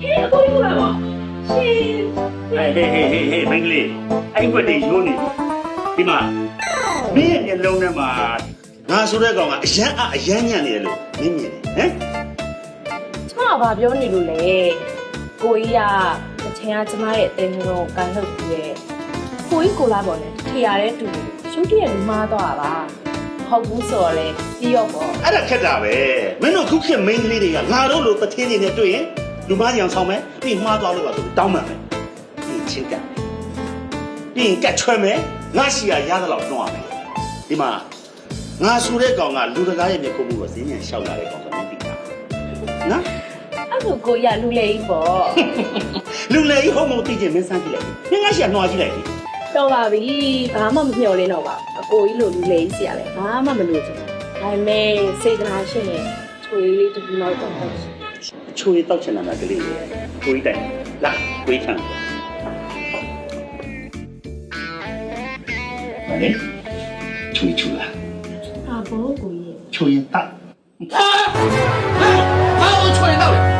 ဟေးအကိုကြီးကပါရှင်ဟေးဟေးဟေးဟေးဟေးမင်းကလေးအဲ့ဘက်တွေယိုးနေဒီမှာမင်းရဲ့မျက်လုံးထဲမှာငါဆိုတဲ့ကောင်ကအရန်အအရန်ညံ့နေတယ်လို့မင်းမြင်တယ်ဟမ်ကျမကဘာပြောနေလို့လဲကိုကြီးကတစ်ချိန်ကကျမရဲ့အတင်းတော်ကန်ထုတ်ပြီးရဲ့ကိုကြီးကိုလာပေါ်နဲ့ထေရတဲ့တူရှုပ်တည့်လူမားသွားတာပါဟုတ်ဘူးဆိုတော့လေပြီးရောပေါ့အဲ့ဒါခက်တာပဲမင်းတို့ခုခေတ်မင်းကလေးတွေကငါတို့လိုတထင်းနေနဲ့တွေ့ရင် လူမကြီးအောင်ဆောင်မယ်ပြီးမှားသွားလို့ပါဆိုတောင်းမှန်မယ်ပြီးချင်းကပ်ပြီးရင်ကတ်ချွဲမယ်ငါရှိရရသလောက်နှောင်းရမယ်ဒီမှာငါဆိုတဲ့ကောင်ကလူတကာရဲ့မျက်ခုံးမှုကိုဈဉ္ဉံလျှောက်လာတဲ့ကောင်ဆိုမင်းသိတာနော်အဲ့လိုကိုကြီးကလူလေကြီးပေါ့လူလေကြီးဟုတ်မဟုတ်သိချင်မင်းစမ်းကြည့်လိုက်မင်းငါရှိရနှောကြည့်လိုက်ဒီတော့ပါပြီဘာမှမမျှော်လင့်တော့ပါဘူးအကိုကြီးလိုလူလေကြီးစီရလဲဘာမှမလို့ချင်ဘူးဒါပေမဲ့စေတနာရှင်ရဲ့ချွေလေးတစ်ခုလောက်တော့ဟုတ် 初一到钱来那个里，初一的，那非常多。哎，初一初二。啊，不，故意。初一大。啊！啊！啊！我初一到了。